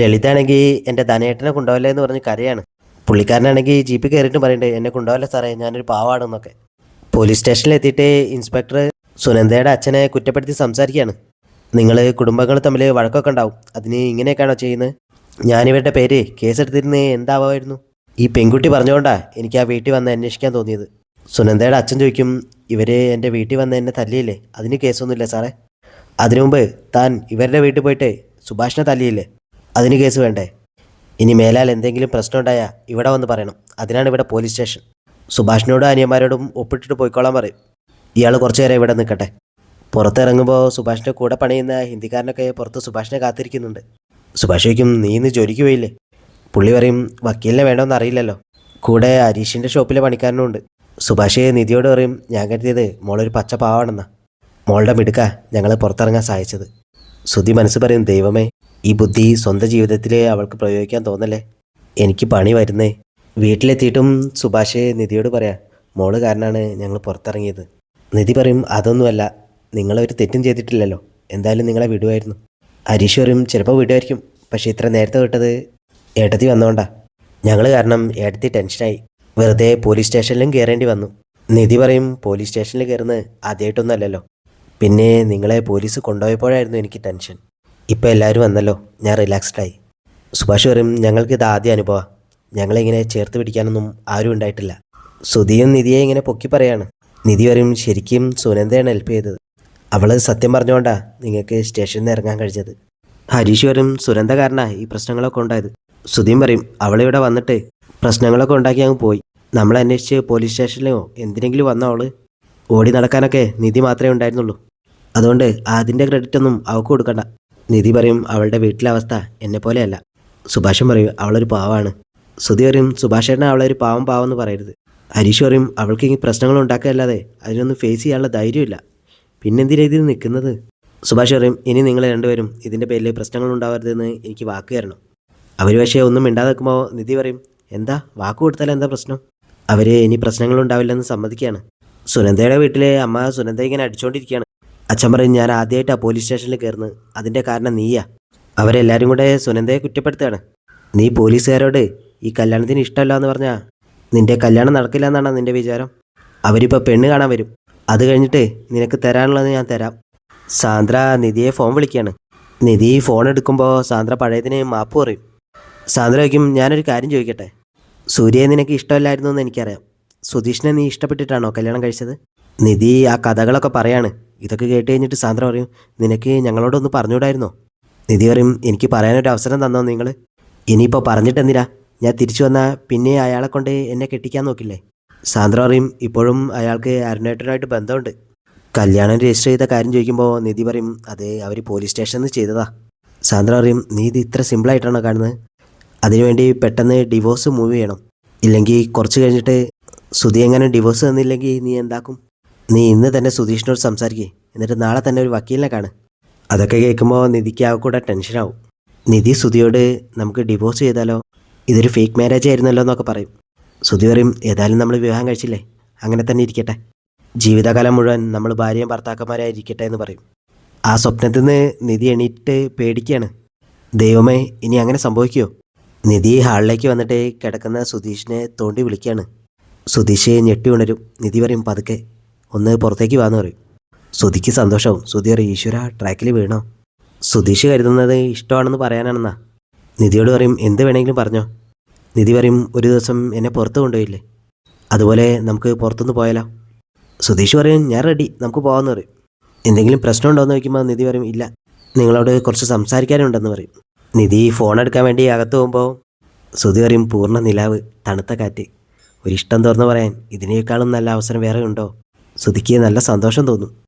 ലളിതാണെങ്കിൽ എന്റെ ധനേട്ടനെ കൊണ്ടുപോകല്ലേ എന്ന് പറഞ്ഞ് കരയാണ്. പുള്ളിക്കാരനാണെങ്കിൽ ജീപ്പിൽ കയറിയിട്ട് പറയണ്ടേ എന്നെ കൊണ്ടുപോകല്ലേ സാറേ ഞാനൊരു പാവാണെന്നൊക്കെ. പോലീസ് സ്റ്റേഷനിലെത്തിയിട്ട് ഇൻസ്പെക്ടർ സുനന്ദയുടെ അച്ഛനെ കുറ്റപ്പെടുത്തി സംസാരിക്കുകയാണ്. നിങ്ങൾ കുടുംബങ്ങൾ തമ്മിൽ വഴക്കൊക്കെ ഉണ്ടാവും. അതിന് ഇങ്ങനെയൊക്കെയാണോ ചെയ്യുന്നത്? ഞാനിവരുടെ പേര് കേസെടുത്തിരുന്ന് എന്താവായിരുന്നു ഈ പെൺകുട്ടി പറഞ്ഞുകൊണ്ടാ എനിക്ക് ആ വീട്ടിൽ വന്ന് അന്വേഷിക്കാൻ തോന്നിയത്. സുനന്ദയുടെ അച്ഛൻ ചോദിക്കും ഇവർ എന്റെ വീട്ടിൽ വന്ന് എന്നെ തല്ലിയില്ലേ? അതിന് കേസൊന്നുമില്ല സാറേ? അതിനു മുമ്പ് താൻ ഇവരുടെ വീട്ടിൽ പോയിട്ട് സുഭാഷിനെ തല്ലിയില്ലേ? അതിന് കേസ് വേണ്ടേ? ഇനി മേലാൽ എന്തെങ്കിലും പ്രശ്നം ഉണ്ടായാൽ ഇവിടെ വന്ന് പറയണം. അതിനാണ് ഇവിടെ പോലീസ് സ്റ്റേഷൻ. സുഭാഷിനോടും അനിയന്മാരോടും ഒപ്പിട്ടിട്ട് പോയിക്കോളാൻ പറയും. ഇയാൾ കുറച്ചു നേരം ഇവിടെ നിൽക്കട്ടെ. പുറത്തിറങ്ങുമ്പോൾ സുഭാഷിന്റെ കൂടെ പണിയുന്ന ഹിന്ദിക്കാരനൊക്കെ പുറത്ത് സുഭാഷിനെ കാത്തിരിക്കുന്നുണ്ട്. സുഭാഷ് ചോദിക്കും നീ ഇന്ന് ജോലിക്ക് പോയില്ലേ? പുള്ളി പറയും വക്കീലിനെ വേണമെന്ന് അറിയില്ലല്ലോ. കൂടെ ഹരീഷിന്റെ ഷോപ്പിലെ പണിക്കാരനും ഉണ്ട് സുഭാഷ് നിധിയോട് പറയും ഞാൻ കരുതിയത് മോളൊരു പച്ച പാവാണെന്നാ. മോളുടെ മിടുക്ക ഞങ്ങൾ പുറത്തിറങ്ങാൻ സഹായിച്ചത്. സുധി മനസ്സ് പറയും ദൈവമേ ഈ ബുദ്ധി സ്വന്തം ജീവിതത്തിൽ അവൾക്ക് പ്രയോഗിക്കാൻ തോന്നല്ലേ? എനിക്ക് പണി വരുന്നേ. വീട്ടിലെത്തിയിട്ടും സുഭാഷ് നിധിയോട് പറയാം മോൾ കാരനാണ് ഞങ്ങൾ പുറത്തിറങ്ങിയത്. നിധി പറയും അതൊന്നുമല്ല നിങ്ങളൊരു തെറ്റും ചെയ്തിട്ടില്ലല്ലോ. എന്തായാലും നിങ്ങളെ വിടുമായിരുന്നു ഹരീഷ് പറയും ചിലപ്പോൾ വിടുമായിരിക്കും പക്ഷേ ഇത്ര നേരത്തെ വിട്ടത് ഏട്ടത്തി വന്നോണ്ടാ. ഞങ്ങൾ കാരണം ഏട്ടത്തി ടെൻഷനായി. വെറുതെ പോലീസ് സ്റ്റേഷനിലും കയറേണ്ടി വന്നു. നിധി പറയും പോലീസ് സ്റ്റേഷനിൽ കയറുന്നത് ആദ്യമായിട്ടൊന്നുമല്ലല്ലോ പിന്നെ നിങ്ങളെ പോലീസ് കൊണ്ടുപോയപ്പോഴായിരുന്നു എനിക്ക് ടെൻഷൻ. ഇപ്പോൾ എല്ലാവരും വന്നല്ലോ. ഞാൻ റിലാക്സ്ഡായി സുഭാഷ് പറയും ഞങ്ങൾക്കിത് ആദ്യം അനുഭവമാണ് ഞങ്ങളിങ്ങനെ ചേർത്ത് പിടിക്കാനൊന്നും ആരും ഉണ്ടായിട്ടില്ല. സുധിയും നിധിയെ ഇങ്ങനെ പൊക്കി പറയാണ്. നിധി പറയും ശരിക്കും സുനന്ദയാണ് ഹെൽപ്പ് ചെയ്തത്. അവൾ സത്യം പറഞ്ഞുകൊണ്ടാ നിങ്ങൾക്ക് സ്റ്റേഷനിൽ നിന്ന് ഇറങ്ങാൻ കഴിഞ്ഞത്. ഹരീഷ് പറയും സുനന്ദ കാരണ ഈ പ്രശ്നങ്ങളൊക്കെ ഉണ്ടായത്. സുധിയും പറയും അവളിവിടെ വന്നിട്ട് പ്രശ്നങ്ങളൊക്കെ ഉണ്ടാക്കി അങ്ങ് പോയി. നമ്മൾ അന്വേഷിച്ച് പോലീസ് സ്റ്റേഷനിലോ എന്തിനെങ്കിലും വന്ന അവൾ. ഓടി നടക്കാനൊക്കെ നിധി മാത്രമേ ഉണ്ടായിരുന്നുള്ളൂ. അതുകൊണ്ട് അതിന്റെ ക്രെഡിറ്റ് ഒന്നും അവൾക്ക് കൊടുക്കണ്ട. നിധി പറയും അവളുടെ വീട്ടിലെ അവസ്ഥ എന്നെ പോലെയല്ല. സുഭാഷൻ പറയും അവളൊരു പാവാണ്. സുധി പറയും സുഭാഷേട്ടനെ അവളൊരു പാവം പാവം എന്ന് പറയരുത്. ഹരീഷ് പറയും അവൾക്ക് ഇനി പ്രശ്നങ്ങൾ ഉണ്ടാക്കുകയല്ലാതെ അതിനൊന്നും ഫേസ് ചെയ്യാനുള്ള ധൈര്യമില്ല. പിന്നെന്തിനാ ഇതിൽ നിൽക്കുന്നത്? സുഭാഷ് പറയും ഇനി നിങ്ങൾ രണ്ടുപേരും ഇതിന്റെ പേരിൽ പ്രശ്നങ്ങൾ ഉണ്ടാവരുതെന്ന് എനിക്ക് വാക്ക് തരണം. അവർ പക്ഷേ ഒന്നും മിണ്ടാതെ നിൽക്കുമ്പോൾ നിധി പറയും എന്താ വാക്ക് കൊടുത്താൽ എന്താ പ്രശ്നം? അവർ ഇനി പ്രശ്നങ്ങൾ ഉണ്ടാവില്ലെന്ന് സമ്മതിക്കുകയാണ്. സുനന്ദയുടെ വീട്ടിലെ അമ്മ സുനന്ദ ഇങ്ങനെ അടിച്ചുകൊണ്ടിരിക്കുകയാണ്. അച്ഛൻ പറയും ഞാൻ ആദ്യമായിട്ടാണ് പോലീസ് സ്റ്റേഷനിൽ കയറുന്നത് അതിന്റെ കാരണം നീയാ. അവരെല്ലാവരും കൂടെ സുനന്ദയെ കുറ്റപ്പെടുത്തുകയാണ്. നീ പോലീസുകാരോട് ഈ കല്യാണത്തിന് ഇഷ്ടമല്ല എന്ന് പറഞ്ഞാൽ നിന്റെ കല്യാണം നടക്കില്ല എന്നാണ് നിന്റെ വിചാരം? അവരിപ്പോൾ പെണ്ണ് കാണാൻ വരും. അത് കഴിഞ്ഞിട്ട് നിനക്ക് തരാനുള്ളത് ഞാൻ തരാം. സാന്ദ്ര നിധിയെ ഫോൺ വിളിക്കുകയാണ്. നിധി ഫോൺ എടുക്കുമ്പോൾ സാന്ദ്ര പഴയതിന് മാപ്പ് പറയും. സാന്ദ്ര വയ്ക്കും ഞാനൊരു കാര്യം ചോദിക്കട്ടെ? സൂര്യയെ നിനക്ക് ഇഷ്ടമല്ലായിരുന്നു എന്ന് എനിക്കറിയാം. സുധീഷിനെ നീ ഇഷ്ടപ്പെട്ടിട്ടാണോ കല്യാണം കഴിച്ചത്? നിധി ആ കഥകളൊക്കെ പറയാണ്. ഇതൊക്കെ കേട്ട് കഴിഞ്ഞിട്ട് സാന്ദ്ര പറയും നിനക്ക് ഞങ്ങളോടൊന്ന് പറഞ്ഞുകൂടായിരുന്നോ? നിധി പറയും എനിക്ക് പറയാനൊരു അവസരം തന്നോ നിങ്ങൾ ഇനിയിപ്പോൾ പറഞ്ഞിട്ടെന്തിനാ? ഞാൻ തിരിച്ചു വന്നാൽ പിന്നെ അയാളെ കൊണ്ട് എന്നെ കെട്ടിക്കാൻ നോക്കില്ലേ? സാന്ദ്ര പറയും ഇപ്പോഴും അയാൾക്ക് അരുണേട്ടനായിട്ട് ബന്ധമുണ്ട്. കല്യാണം രജിസ്റ്റർ ചെയ്ത കാര്യം ചോദിക്കുമ്പോൾ നിധി പറയും അത് അവർ പോലീസ് സ്റ്റേഷനിൽ നിന്ന് ചെയ്തതാ. സാന്ദ്ര പറയും നീ ഇത് ഇത്ര സിമ്പിളായിട്ടാണോ കാണുന്നത്? അതിനുവേണ്ടി പെട്ടെന്ന് ഡിവോഴ്സ് മൂവ് ചെയ്യണം. ഇല്ലെങ്കിൽ കുറച്ച് കഴിഞ്ഞിട്ട് സുധി എങ്ങനെ ഡിവോഴ്സ് തന്നില്ലെങ്കിൽ നീ എന്താക്കും? നീ ഇന്ന് തന്നെ സുധീഷിനോട് സംസാരിക്കേ. എന്നിട്ട് നാളെ തന്നെ ഒരു വക്കീലിനെ കാണ്. അതൊക്കെ കേൾക്കുമ്പോൾ നിധിക്ക് ആ കൂടെ ടെൻഷനാവും നിധി സുധിയോട് നമുക്ക് ഡിവോഴ്സ് ചെയ്താലോ? ഇതൊരു ഫേക്ക് മാരേജ് ആയിരുന്നല്ലോ എന്നൊക്കെ പറയും. സുധി പറയും ഏതായാലും നമ്മൾ വിവാഹം കഴിച്ചില്ലേ? അങ്ങനെ തന്നെ ഇരിക്കട്ടെ. ജീവിതകാലം മുഴുവൻ നമ്മൾ ഭാര്യയും ഭർത്താക്കന്മാരായി ഇരിക്കട്ടെ എന്ന് പറയും. ആ സ്വപ്നത്തിൽ നിന്ന് നിധി എണീറ്റ് പേടിക്കുകയാണ് ദൈവമേ ഇനി അങ്ങനെ സംഭവിക്കുമോ നിധി ഹാളിലേക്ക് വന്നിട്ട് കിടക്കുന്ന സുധീഷിനെ തോണ്ടി വിളിക്കുകയാണ് സുധീഷ് ഞെട്ടി ഉണരും. നിധി പറയും പതുക്കെ. ഒന്ന് പുറത്തേക്ക് വാന്ന് പറയും. സുധിക്ക് സന്തോഷവും. സുധി പറയും ഈശ്വര ട്രാക്കിൽ വീണോ? സുധീഷ് കരുതുന്നത് ഇഷ്ടമാണെന്ന് പറയാനാണെന്നാ. നിധിയോട് പറയും എന്ത് വേണമെങ്കിലും പറഞ്ഞോ. നിധി പറയും ഒരു ദിവസം എന്നെ പുറത്ത് കൊണ്ടുപോയില്ലേ? അതുപോലെ നമുക്ക് പുറത്തുനിന്ന് പോയാലോ? സുധീഷ് പറയും ഞാൻ റെഡി നമുക്ക് പോകാമെന്ന് പറയും. എന്തെങ്കിലും പ്രശ്നമുണ്ടോ എന്ന് ചോദിക്കുമ്പോൾ നിധി പറയും ഇല്ല. നിങ്ങളോട് കുറച്ച് സംസാരിക്കാനുണ്ടെന്ന് പറയും. നിധി ഫോൺ എടുക്കാൻ വേണ്ടി അകത്ത് പോകുമ്പോൾ സുധി പറയും പൂർണ നിലാവ് തണുത്ത കാറ്റ്. ഒരിഷ്ടം തുറന്നു പറയാൻ ഇതിനേക്കാളും നല്ല അവസരം വേറെ ഉണ്ടോ? സുധിക്ക് നല്ല സന്തോഷം തോന്നും.